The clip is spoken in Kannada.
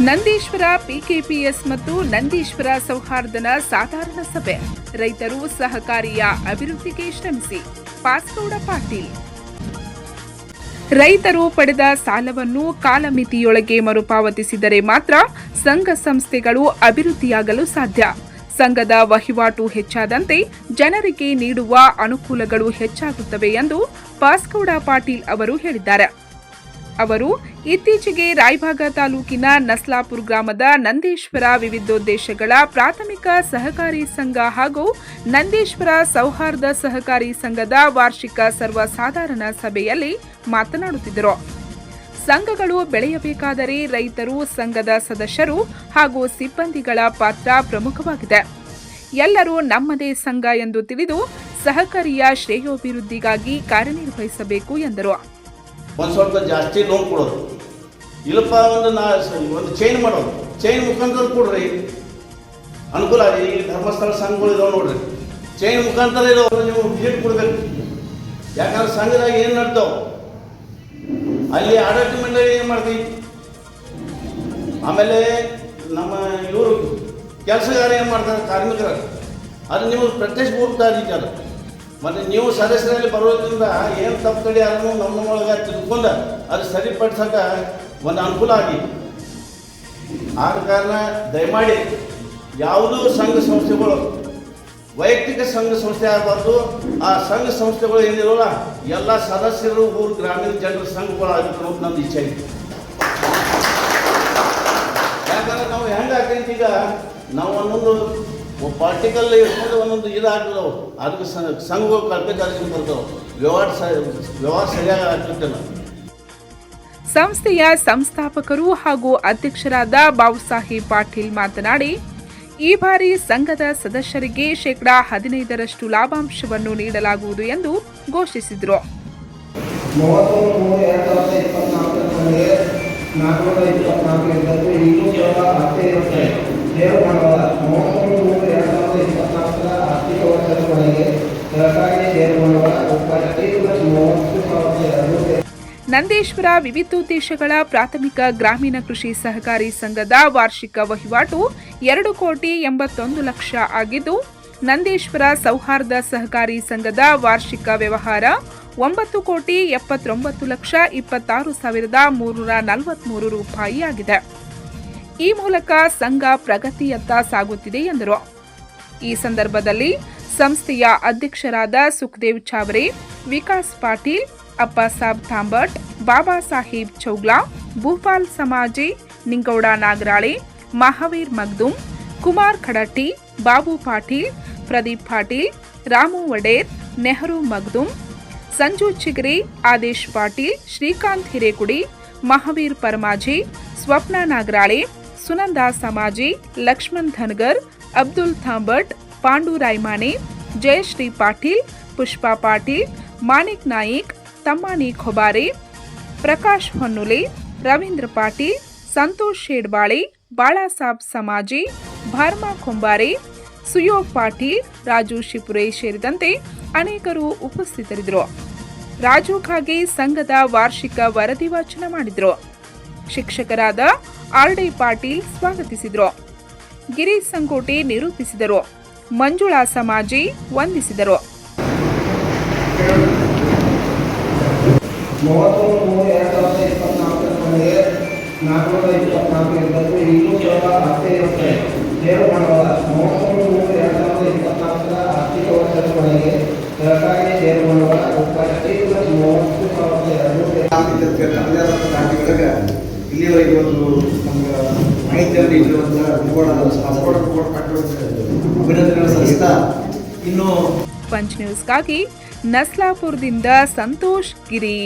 ನಂದೀಶ್ವರ ಪಿಕೆಪಿಎಸ್ ಮತ್ತು ನಂದೀಶ್ವರ ಸೌಹಾರ್ದನ ಸಾಧಾರಣ ಸಭೆ. ರೈತರು ಸಹಕಾರಿಯ ಅಭಿವೃದ್ಧಿಗೆ ಶ್ರಮಿಸಿ. ಪಾಸ್ಗೌಡ ಪಾಟೀಲ್. ರೈತರು ಪಡೆದ ಸಾಲವನ್ನು ಕಾಲಮಿತಿಯೊಳಗೆ ಮರುಪಾವತಿಸಿದರೆ ಮಾತ್ರ ಸಂಘ ಸಂಸ್ಥೆಗಳು ಅಭಿವೃದ್ಧಿಯಾಗಲು ಸಾಧ್ಯ. ಸಂಘದ ವಹಿವಾಟು ಹೆಚ್ಚಾದಂತೆ ಜನರಿಗೆ ನೀಡುವ ಅನುಕೂಲಗಳು ಹೆಚ್ಚಾಗುತ್ತವೆ ಎಂದು ಪಾಸ್ಗೌಡ ಪಾಟೀಲ್ ಅವರು ಹೇಳಿದ್ದಾರೆ. ಅವರು ಇತ್ತೀಚೆಗೆ ರಾಯಭಾಗ ತಾಲೂಕಿನ ನಸ್ಲಾಪುರ್ ಗ್ರಾಮದ ನಂದೀಶ್ವರ ವಿವಿಧೋದ್ದೇಶಗಳ ಪ್ರಾಥಮಿಕ ಸಹಕಾರಿ ಸಂಘ ಹಾಗೂ ನಂದೀಶ್ವರ ಸೌಹಾರ್ದ ಸಹಕಾರಿ ಸಂಘದ ವಾರ್ಷಿಕ ಸರ್ವಸಾಧಾರಣ ಸಭೆಯಲ್ಲಿ ಮಾತನಾಡುತ್ತಿದ್ದರು. ಸಂಘಗಳು ಬೆಳೆಯಬೇಕಾದರೆ ರೈತರು, ಸಂಘದ ಸದಸ್ಯರು ಹಾಗೂ ಸಿಬ್ಬಂದಿಗಳ ಪಾತ್ರ ಪ್ರಮುಖವಾಗಿದೆ. ಎಲ್ಲರೂ ನಮ್ಮದೇ ಸಂಘ ಎಂದು ತಿಳಿದು ಸಹಕಾರಿಯ ಶ್ರೇಯೋಭಿವೃದ್ಧಿಗಾಗಿ ಕಾರ್ಯನಿರ್ವಹಿಸಬೇಕು ಎಂದರು. ಒಂದು ಸ್ವಲ್ಪ ಜಾಸ್ತಿ ಲೋನ್ ಕೊಡೋದು. ಇಲ್ಲಪ್ಪ ಒಂದು ನಾ ಒಂದು ಚೈನ್ ಮಾಡೋದು. ಚೈನ್ ಮುಖಾಂತರ ಕೊಡ್ರಿ. ಅನುಕೂಲ ಈ ಧರ್ಮಸ್ಥಳ ಸಂಘಗಳು ಇದಾವೆ ನೋಡ್ರಿ. ಚೈನ್ ಮುಖಾಂತರ ಇದಾವೆ ನೀವು ವಿಸಿಟ್ ಕೊಡ್ಬೇಕು. ಯಾಕಂದ್ರೆ ಸಂಘದಾಗ ಏನು ನಡ್ತಾವ ಅಲ್ಲಿ ಆಡಳಿತ ಮಂಡಳಿ ಏನು ಮಾಡ್ತೀವಿ ಆಮೇಲೆ ನಮ್ಮ ಇವರು ಕೆಲಸಗಾರ ಏನು ಮಾಡ್ತಾರೆ? ಕಾರ್ಮಿಕರ. ಅದು ನಿಮಗೆ ಪ್ರತ್ಯಕ್ಷ ಹೋಗ್ತಾ ಅದು. ಮತ್ತು ನೀವು ಸದಸ್ಯರಲ್ಲಿ ಬರೋದ್ರಿಂದ ಏನು ತಪ್ಪು ತಡೆ ಅದನ್ನು ನಮ್ಮ ಒಳಗೆ ತಿಳ್ಕೊಂಡು ಅದು ಸರಿಪಡಿಸೋಕೆ ಒಂದು ಅನುಕೂಲ ಆಗಿ ಆದ ಕಾರಣ ದಯಮಾಡಿ ಯಾವುದೂ ಸಂಘ ಸಂಸ್ಥೆಗಳು, ವೈಯಕ್ತಿಕ ಸಂಘ ಸಂಸ್ಥೆ ಆಗಬಾರ್ದು. ಆ ಸಂಘ ಸಂಸ್ಥೆಗಳು ಏನಿರೋಲ್ಲ, ಎಲ್ಲ ಸದಸ್ಯರು ಊರು, ಗ್ರಾಮೀಣ ಜನರ ಸಂಘಗಳು ಆಗಿರ್ತಾರೆ ಅಂತ ನಮ್ದು ಇಚ್ಛೆ ಐತಿ ಯಾಕಂದ್ರೆ ನಾವು ಹೆಂಗೆ ಈಗ, ನಾವು ಒಂದೊಂದು ಪಾರ್ಟಿಕಲ್ ಇರ್ತದೆ ಒಂದೊಂದು ಇದಾಗ್ತದೆ ಅವು ಅದಕ್ಕೆ ಸಂಘ ಸಂಘಗಳು ಕಲ್ಪಿತ ಬರ್ತಾವೆ. ವ್ಯವಹಾರ ವ್ಯವಹಾರ ಸರಿಯಾಗಿ ಆಗ್ತಿರ್ತಲ್ಲ. ಸಂಸ್ಥೆಯ ಸಂಸ್ಥಾಪಕರು ಹಾಗೂ ಅಧ್ಯಕ್ಷರಾದ ಬಾಬುಸಾಹೇಬ್ ಪಾಟೀಲ್ ಮಾತನಾಡಿ ಈ ಬಾರಿ ಸಂಘದ ಸದಸ್ಯರಿಗೆ ಶೇಕಡಾ ಹದಿನೈದರಷ್ಟು ಲಾಭಾಂಶವನ್ನು ನೀಡಲಾಗುವುದು ಎಂದು ಘೋಷಿಸಿದರು. ಮೂವತ್ತೊಂದು ನಂದೇಶ್ವರ ವಿವಿಧೋದ್ದೇಶಗಳ ಪ್ರಾಥಮಿಕ ಗ್ರಾಮೀಣ ಕೃಷಿ ಸಹಕಾರಿ ಸಂಘದ ವಾರ್ಷಿಕ ವಹಿವಾಟು ಎರಡು ಕೋಟಿ ಎಂಬತ್ತೊಂದು ಲಕ್ಷ ಆಗಿದ್ದು, ನಂದೇಶ್ವರ ಸೌಹಾರ್ದ ಸಹಕಾರಿ ಸಂಘದ ವಾರ್ಷಿಕ ವ್ಯವಹಾರ ಒಂಬತ್ತು ಕೋಟಿ ಎಪ್ಪತ್ತೊಂಬತ್ತು ಲಕ್ಷ ಇಪ್ಪತ್ತಾರು ಸಾವಿರದ ಮೂರುನೂರ ನಲವತ್ಮೂರು ರೂಪಾಯಿಯಾಗಿದೆ ಈ ಮೂಲಕ ಸಂಘ ಪ್ರಗತಿಯತ್ತ ಸಾಗುತ್ತಿದೆ ಎಂದರು. ಈ ಸಂದರ್ಭದಲ್ಲಿ ಸಂಸ್ಥೆಯ ಅಧ್ಯಕ್ಷರಾದ ಸುಖದೇವ್ ಚಾವ್ರೆ ವಿಕಾಸ್ ಪಾಟೀಲ್ ಅಪ್ಪಸಾಬ್ ಥಾಂಬಟ್ ಬಾಬಾ ಸಾಹೇಬ್ ಚೌಗ್ಲಾ ಭೂಪಾಲ್ ಸಮಾಜಿ ನಿಂಗೌಡ ನಾಗರಾಳೆ ಮಹಾವೀರ್ ಮಗ್ದುಮ್ ಕುಮಾರ್ ಖಡಟ್ಟಿ ಬಾಬು ಪಾಟೀಲ್ ಪ್ರದೀಪ್ ಪಾಟೀಲ್ ರಾಮು ವಡೇರ್ ನೆಹರು ಮಗ್ದುಮ್ ಸಂಜು ಚಿಗರಿ ಆದೇಶ್ ಪಾಟೀಲ್ ಶ್ರೀಕಾಂತ್ ಹಿರೇಕುಡಿ ಮಹಾವೀರ್ ಪರಮಾಜಿ ಸ್ವಪ್ನ ನಾಗರಾಳೆ ಸುನಂದ ಸಮಾಜಿ ಲಕ್ಷ್ಮಣ್ ಧನ್ಗರ್ ಅಬ್ದುಲ್ ಥಾಂಬಟ್ ಪಾಂಡು ರಾಯ್ಮಾನೆ ಜಯಶ್ರೀ ಪಾಟೀಲ್, ಪುಷ್ಪಾ ಪಾಟೀಲ್, ಮಾಣಿಕ್ ನಾಯಿಕ್ ತಮ್ಮಾನಿ ಖೊಬಾರೆ, ಪ್ರಕಾಶ್ ಹೊನ್ನುಲೆ, ರವೀಂದ್ರ ಪಾಟೀಲ್, ಸಂತೋಷ್ ಶೇಡ್ಬಾಳೆ, ಬಾಳಾಸಾಬ್ ಸಮಾಜಿ, ಭಾರ್ಮಾ ಕೊಂಬಾರೆ ಸುಯೋಗ್ ಪಾಟೀಲ್, ರಾಜು ಶಿಪುರೆ ಸೇರಿದಂತೆ ಅನೇಕರು ಉಪಸ್ಥಿತರಿದ್ದರು. ರಾಜು ಖಾಗೆ ಸಂಘದ ವಾರ್ಷಿಕ ವರದಿ ವಾಚನ ಮಾಡಿದರು. ಶಿಕ್ಷಕರಾದ ಆರ್ ಡಿ ಪಾಟೀಲ್ ಸ್ವಾಗತಿಸಿದರು. ಗಿರೀಶ್ ಸಂಕೋಟೆ ನಿರೂಪಿಸಿದರು. ಮಂಜುಳಾ ಸಮಾಜಿ ವಂದಿಸಿದರು. ಇಲ್ಲಿವರೆಗೆ ಒಂದು ನಮ್ಗೆ ಇನ್ನು ಪಂಚ್ ನ್ಯೂಸ್ಗಾಗಿ ನಸ್ಲಾಪುರದಿಂದ ಸಂತೋಷ್ ಗಿರಿ.